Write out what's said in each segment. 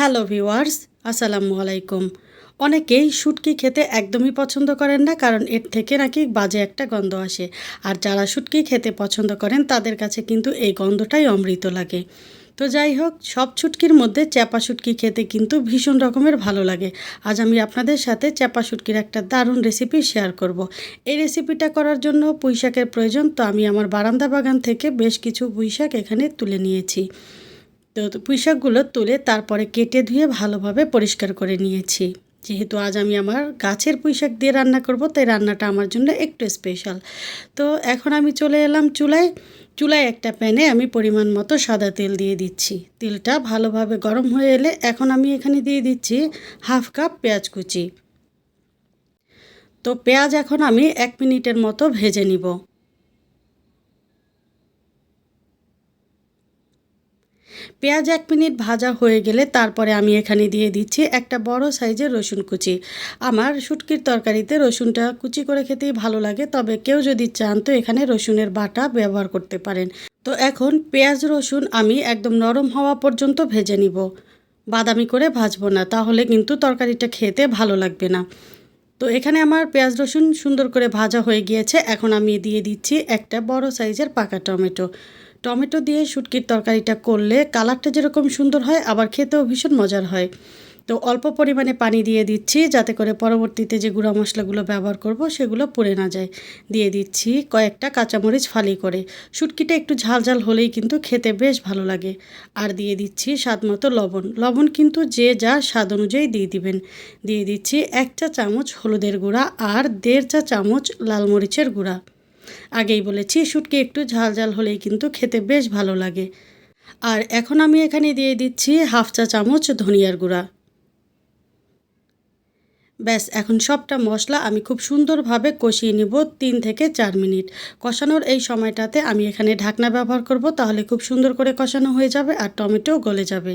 Hello viewers, আসসালামু আলাইকুম। অনেকেই শুটকি খেতে একদমই পছন্দ করেন না কারণ এর থেকে নাকি বাজে একটা গন্ধ আসে। আর যারা শুটকি খেতে পছন্দ করেন, তাদের কাছে কিন্তু এই গন্ধটাই অমৃত লাগে। তো যাই হোক, সব ছুটকির মধ্যে চ্যাপা শুটকি খেতে কিন্তু ভীষণ রকমের ভালো লাগে। আজ আমি আপনাদের সাথে চ্যাপা শুটকির একটা দারুণ রেসিপি শেয়ার করব। এই রেসিপিটা করার জন্য পুঁইশাকের প্রয়োজন, তো আমি আমার বারান্দা বাগান থেকে বেশ কিছু পুঁইশাক এখানে তুলে নিয়েছি। তো পুঁইশাকগুলো তুলে তারপরে কেটে ধুয়ে ভালোভাবে পরিষ্কার করে নিয়েছি। যেহেতু আজ আমি আমার গাছের পুঁইশাক দিয়ে রান্না করব, তাই রান্নাটা আমার জন্য একটু স্পেশাল তো এখন আমি চলে এলাম চুলায়। চুলায় একটা প্যানে আমি পরিমাণ মতো সাদা তেল দিয়ে দিচ্ছি। তেলটা ভালোভাবে গরম হয়ে এলে এখন আমি এখানে দিয়ে দিচ্ছি হাফ কাপ পেঁয়াজ কুচি। তো পেঁয়াজ এখন আমি এক মিনিটের মতো ভেজে নিব। পেঁয়াজ এক মিনিট ভাজা হয়ে গেলে তারপরে আমি এখানে দিয়ে দিচ্ছি একটা বড় সাইজের রসুন কুচি। আমার শুটকির তরকারিতে রসুনটা কুচি করে খেতেই ভালো লাগে, তবে কেউ যদি চান তো এখানে রসুনের বাটা ব্যবহার করতে পারেন। তো এখন পেঁয়াজ, রসুন আমি একদম নরম হওয়া পর্যন্ত ভেজে নিব। বাদামি করে ভাজবো না, তাহলে কিন্তু তরকারিটা খেতে ভালো লাগবে না। তো এখানে আমার পেঁয়াজ, রসুন সুন্দর করে ভাজা হয়ে গিয়েছে, এখন আমি দিয়ে দিচ্ছি একটা বড় সাইজের পাকা টমেটো। টমেটো দিয়ে শুটকির তরকারিটা করলে কালারটা যেরকম সুন্দর হয়, আবার খেতেও ভীষণ মজার হয়। তো অল্প পরিমাণে পানি দিয়ে দিচ্ছি, যাতে করে পরবর্তীতে যে গুঁড়া মশলাগুলো ব্যবহার করব সেগুলো পুড়ে না যায়। দিয়ে দিচ্ছি কয়েকটা কাঁচামরিচ ফালি করে। শুটকিটা একটু ঝাল ঝাল হলেই কিন্তু খেতে বেশ ভালো লাগে। আর দিয়ে দিচ্ছি স্বাদ মতো লবণ। লবণ কিন্তু যে যা স্বাদ অনুযায়ী দিয়ে দিবেন। দিয়ে দিচ্ছি এক চা চামচ হলুদের গুঁড়া আর দেড় চা চামচ লাল মরিচের গুঁড়া। আগেই বলেছি, শুটকি একটু ঝাল ঝাল হলেই কিন্তু খেতে বেশ ভালো লাগে। আর এখন আমি এখানে দিয়ে দিচ্ছি হাফ চা চামচ ধনিয়ার গুঁড়া। ব্যাস, এখন সবটা মশলা আমি খুব সুন্দরভাবে কষিয়ে নিব তিন থেকে চার মিনিট। কষানোর এই সময়টাতে আমি এখানে ঢাকনা ব্যবহার করব, তাহলে খুব সুন্দর করে কষানো হয়ে যাবে আর টমেটো গলে যাবে।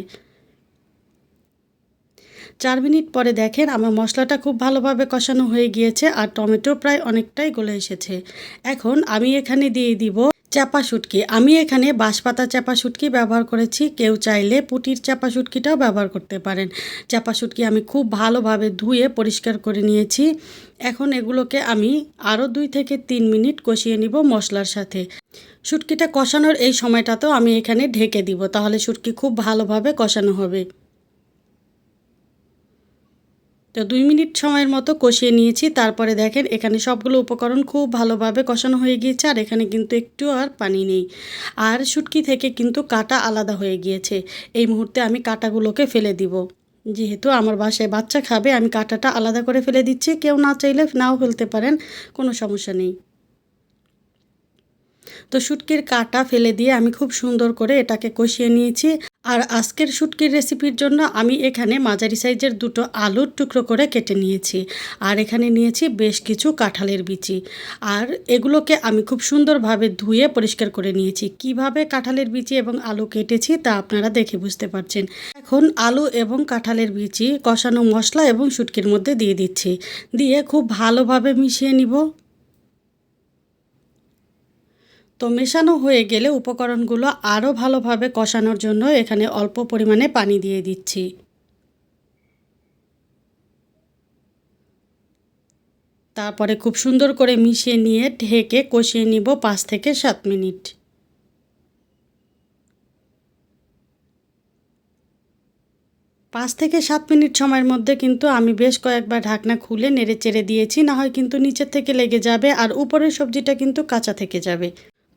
চার মিনিট পরে দেখেন আমার মশলাটা খুব ভালোভাবে কষানো হয়ে গিয়েছে আর টমেটো প্রায় অনেকটাই গলে এসেছে। এখন আমি এখানে দিয়ে দিব চাপা শুটকি। আমি এখানে বাঁশপাতা চাপা শুটকি ব্যবহার করেছি। কেউ চাইলে পুটির চাপা শুটকিটাও ব্যবহার করতে পারেন। চাপা শুটকি আমি খুব ভালোভাবে ধুয়ে পরিষ্কার করে নিয়েছি। এখন এগুলোকে আমি আরও দুই থেকে তিন মিনিট কষিয়ে নিব মশলার সাথে। শুটকিটা কষানোর এই সময়টাতেও আমি এখানে ঢেকে দিব, তাহলে শুটকি খুব ভালোভাবে কষানো হবে। তো দুই মিনিট সময়ের মতো কষিয়ে নিয়েছি। তারপরে দেখেন, এখানে সবগুলো উপকরণ খুব ভালোভাবে কষানো হয়ে গিয়েছে আর এখানে কিন্তু একটু আর পানি নেই। আর শুটকি থেকে কিন্তু কাটা আলাদা হয়ে গিয়েছে। এই মুহূর্তে আমি কাটাগুলোকে ফেলে দিব। যেহেতু আমার বাসায় বাচ্চা খাবে, আমি কাটাটা আলাদা করে ফেলে দিচ্ছি। কেউ না চাইলে নাও ফেলতে পারেন, কোনো সমস্যা নেই। তো শুটকির কাটা ফেলে দিয়ে আমি খুব সুন্দর করে এটাকে কষিয়ে নিয়েছি। আর আজকের শুটকির রেসিপির জন্য আমি এখানে মাঝারি সাইজের দুটো আলুর টুকরো করে কেটে নিয়েছি। আর এখানে নিয়েছি বেশ কিছু কাঁঠালের বিচি। আর এগুলোকে আমি খুব সুন্দরভাবে ধুয়ে পরিষ্কার করে নিয়েছি। কীভাবে কাঁঠালের বিচি এবং আলু কেটেছি তা আপনারা দেখে বুঝতে পারছেন। এখন আলু এবং কাঁঠালের বিচি কষানো মশলা এবং শুটকির মধ্যে দিয়ে দিচ্ছি। দিয়ে খুব ভালোভাবে মিশিয়ে নিব। তো মেশানো হয়ে গেলে উপকরণগুলো আরও ভালোভাবে কষানোর জন্য এখানে অল্প পরিমাণে পানি দিয়ে দিচ্ছি। তারপরে খুব সুন্দর করে মিশিয়ে নিয়ে ঢেকে কষিয়ে নিব পাঁচ থেকে সাত মিনিট। পাঁচ থেকে সাত মিনিট সময়ের মধ্যে কিন্তু আমি বেশ কয়েকবার ঢাকনা খুলে নেড়ে চেড়ে দিয়েছি, না হয় কিন্তু নিচের থেকে লেগে যাবে আর উপরের সবজিটা কিন্তু কাঁচা থেকে যাবে।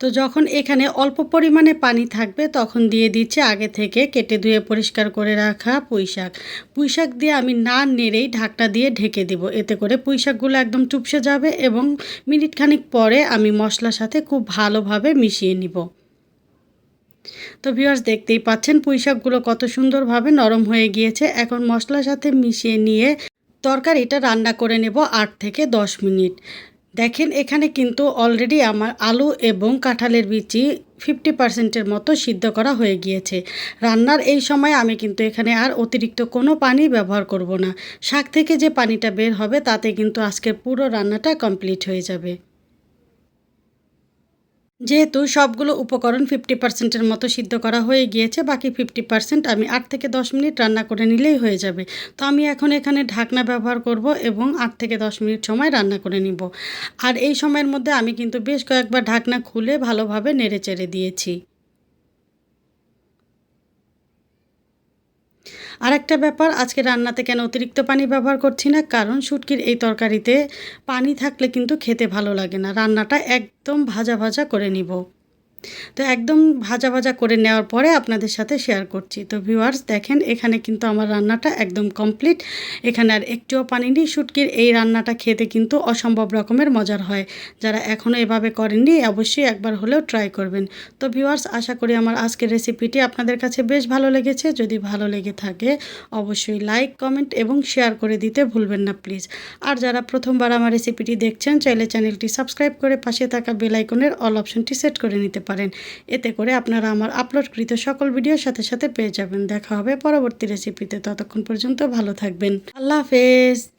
তো যখন এখানে অল্প পরিমাণে পানি থাকবে, তখন দিয়ে দিচ্ছে আগে থেকে কেটে ধুয়ে পরিষ্কার করে রাখা পুঁইশাক। পুঁইশাক দিয়ে আমি না নেড়েই ঢাকটা দিয়ে ঢেকে দেব। এতে করে পুঁইশাকগুলো একদম চুপসে যাবে এবং মিনিট খানিক পরে আমি মশলার সাথে খুব ভালোভাবে মিশিয়ে নিব। তো ভিউয়ার্স, দেখতেই পাচ্ছেন পুঁইশাকগুলো কত সুন্দরভাবে নরম হয়ে গিয়েছে। এখন মশলার সাথে মিশিয়ে নিয়ে তরকারিটা রান্না করে নেব আট থেকে দশ মিনিট। দেখেন, এখানে কিন্তু অলরেডি আমার আলু এবং কাঁঠালের বিচি ফিফটি পার্সেন্টের মতো সিদ্ধ করা হয়ে গিয়েছে। রান্নার এই সময় আমি কিন্তু এখানে আর অতিরিক্ত কোনো পানি ব্যবহার করব না। শাক থেকে যে পানিটা বের হবে, তাতে কিন্তু আজকের পুরো রান্নাটা কমপ্লিট হয়ে যাবে। যেহেতু সবগুলো উপকরণ ফিফটি পার্সেন্টের মতো সিদ্ধ করা হয়ে গিয়েছে, বাকি ফিফটি পার্সেন্ট আমি আট থেকে দশ মিনিট রান্না করে নিলেই হয়ে যাবে। তো আমি এখন এখানে ঢাকনা ব্যবহার করব এবং আট থেকে দশ মিনিট সময় রান্না করে নিব। আর এই সময়ের মধ্যে আমি কিন্তু বেশ কয়েকবার ঢাকনা খুলে ভালোভাবে নেড়ে চেড়ে দিয়েছি। আর একটা ব্যাপার, আজকে রান্নাতে কেন অতিরিক্ত পানি ব্যবহার করছি না? কারণ শুটকির এই তরকারিতে পানি থাকলে কিন্তু খেতে ভালো লাগে না। রান্নাটা একদম ভাজা ভাজা করে নিব। তো একদম ভাজা ভাজা করে নেওয়ার পরে আপনাদের সাথে শেয়ার করছি। তো ভিউয়ার্স দেখেন, এখানে কিন্তু আমার রান্নাটা একদম কমপ্লিট এখানে আর একটুও পানি নেই। শুটকির এই রান্নাটা খেতে কিন্তু অসম্ভব রকমের মজার হয়। যারা এখনও এভাবে করেননি, অবশ্যই একবার হলেও ট্রাই করবেন। তো ভিউয়ার্স আশা করি আমার আজকের রেসিপিটি আপনাদের কাছে বেশ ভালো লেগেছে। যদি ভালো লেগে থাকে, অবশ্যই লাইক কমেন্ট এবং শেয়ার করে দিতে ভুলবেন না প্লিজ আর যারা প্রথমবার আমার রেসিপিটি দেখছেন, চাইলে চ্যানেলটি সাবস্ক্রাইব করে পাশে থাকা বেলাইকনের অল অপশনটি সেট করে নিতে পারেন। এতে করে আপনারা আমার আপলোডকৃত সকল ভিডিওর সাথে সাথে পেয়ে যাবেন। দেখা হবে পরবর্তী রেসিপিতে ততক্ষণ পর্যন্ত ভালো থাকবেন। আল্লাহ হাফেজ।